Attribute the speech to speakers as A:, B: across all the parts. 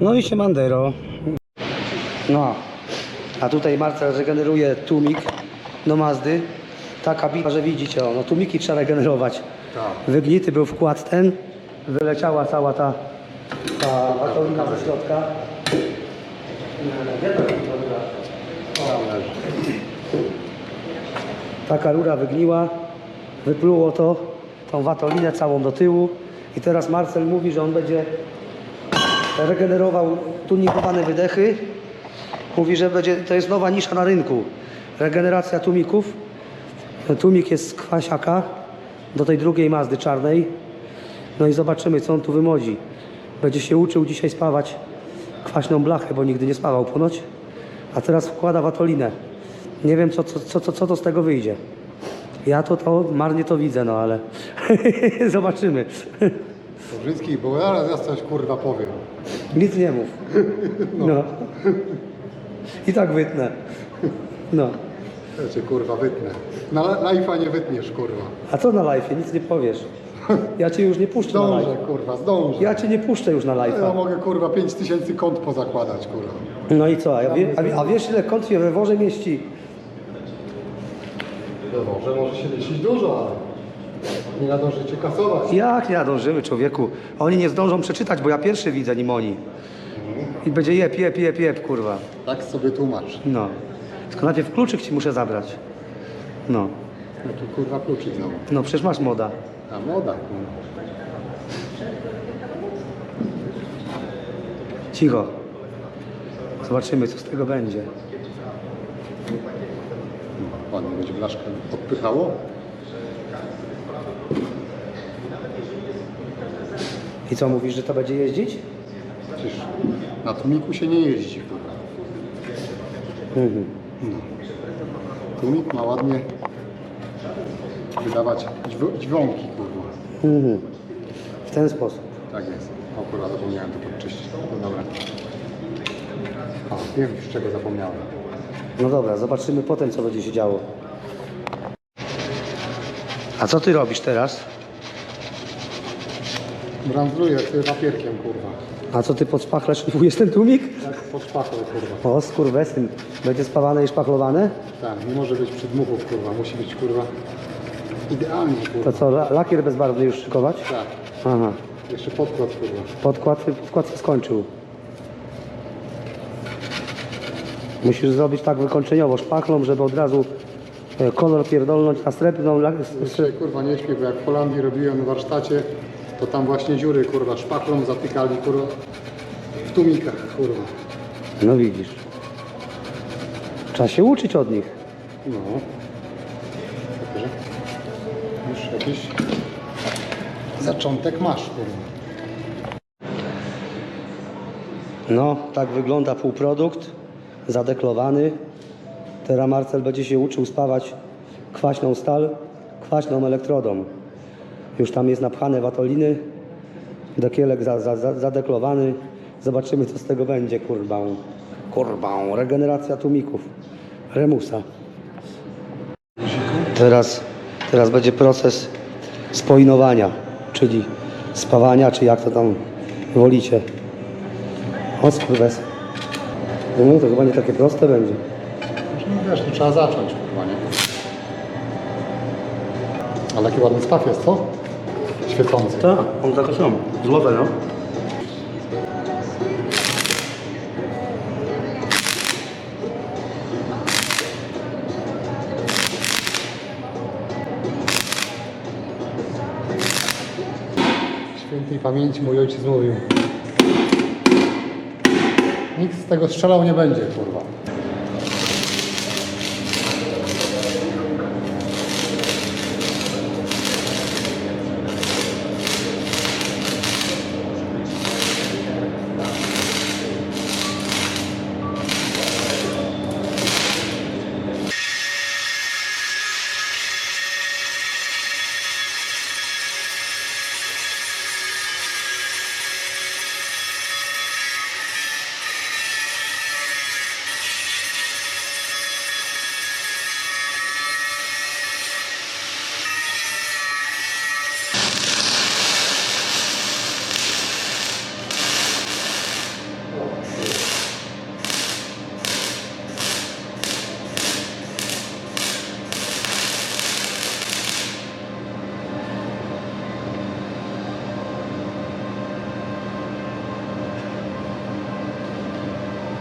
A: No i się Mandero. No. A tutaj Marcel regeneruje tłumik do Mazdy. Ta kabina, że widzicie, o, no tłumiki trzeba regenerować.
B: Tak.
A: Wygnity był wkład ten, wyleciała cała ta, ta watolina ze środka. Taka rura wygniła, wypluło to, tą watolinę całą do tyłu i teraz Marcel mówi, że on będzie regenerował tunikowane wydechy. Mówi, że będzie, to jest nowa nisza na rynku. Regeneracja tłumików. Tłumik jest z kwasiaka do tej drugiej Mazdy czarnej. No i zobaczymy, co on tu wymodzi. Będzie się uczył dzisiaj spawać kwaśną blachę, bo nigdy nie spawał ponoć. A teraz wkłada watolinę. Nie wiem, co, co, co, co to z tego wyjdzie. Ja to, to marnie to widzę, no ale zobaczymy.
B: Dobrzyński, bo zaraz ja coś kurwa powiem.
A: Nic nie mów. No. I tak wytnę. No.
B: Ja cię kurwa wytnę. Na live'a nie wytniesz kurwa.
A: A co na live? Nic nie powiesz. Ja cię już nie puszczę na live.
B: Zdążę kurwa, zdążę.
A: Ja cię nie puszczę już na
B: Ja
A: live.
B: mogę kurwa 5000 kont pozakładać kurwa.
A: No i co? A, wie, a, a wiesz ile kąt się we worze mieści?
B: No może, może się liczyć dużo, ale nie nadążycie kasować.
A: Jak nie nadążymy, człowieku? Oni nie zdążą przeczytać, bo ja pierwszy widzę, nim oni. I będzie jep, jep, jep, jep, kurwa.
B: Tak sobie tłumacz.
A: No. Tylko najpierw kluczyk ci muszę zabrać. No.
B: Jaki kurwa kluczyk znowu.
A: No przecież masz moda.
B: A moda kurwa.
A: Cicho. Zobaczymy, co z tego będzie.
B: Ładnie będzie blaszkę odpychało.
A: I co, mówisz, że to będzie jeździć?
B: Przecież na tłumiku się nie jeździ kurwa.
A: Mhm.
B: Tłumik ma ładnie wydawać dźwięki kurwa.
A: Mhm. W ten sposób.
B: Tak jest. O kurwa, zapomniałem to podczyścić. No dobra. O, wiem już czego zapomniałem.
A: No dobra, zobaczymy potem, co będzie się działo. A co ty robisz teraz?
B: Brandzluję tym papierkiem kurwa.
A: A co ty pod szpachlę szlifujesz ten tłumik?
B: Jak pod szpachą kurwa.
A: O, skurwesyn. Będzie spawane i szpachlowane?
B: Tak, nie może być przydmuchów kurwa. Musi być kurwa idealnie kurwa.
A: To co, la- lakier bezbarwny już szykować?
B: Tak.
A: Aha.
B: Jeszcze podkład kurwa.
A: Podkład, podkład się skończył. Musisz zrobić tak wykończeniowo szpachlą, żeby od razu e, kolor pierdolnąć na srebrną. la- s- s-
B: Jeszcze kurwa nie śpię, bo jak w Holandii robiłem na warsztacie, to tam właśnie dziury kurwa szpachlą zatykali kurwa w tłumikach kurwa.
A: No widzisz. Trzeba się uczyć od nich.
B: No. Także już jakiś zaczątek masz kurwa.
A: No, tak wygląda półprodukt, zadeklowany. Teraz Marcel będzie się uczył spawać kwaśną stal, kwaśną elektrodą. Już tam jest napchane watoliny, dekielek za, za, za, zadeklowany. Zobaczymy, co z tego będzie, kurbą. Kurbą, regeneracja tłumików, remusa. Teraz, teraz będzie proces spoinowania, czyli spawania, czy jak to tam wolicie. O skurwes. No to chyba nie takie proste będzie.
B: No wiesz, to trzeba zacząć kurwa, nie? Ale jaki ładny staw jest, co? Świecący.
A: Tak, on tak są. Złote, no.
B: Świętej pamięci mój ojciec mówił. Nikt z tego strzelał nie będzie, kurwa.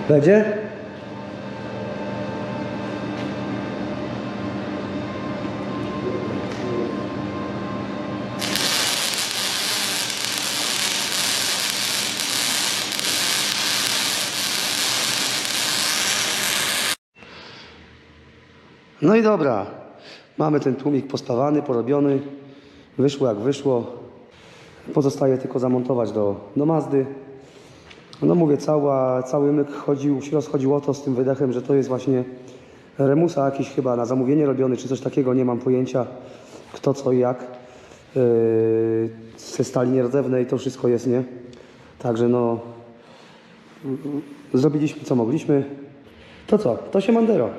A: Będzie? No i dobra. Mamy ten tłumik postawany, porobiony. Wyszło jak wyszło. Pozostaje tylko zamontować do, do Mazdy. No mówię, cała, cały myk chodził, się rozchodził o to z tym wydechem, że to jest właśnie remusa jakiś chyba na zamówienie robiony, czy coś takiego, nie mam pojęcia kto, co i jak. Yy, ze stali nierdzewnej to wszystko jest, nie? Także no, zrobiliśmy co mogliśmy. To co? To się Mandero.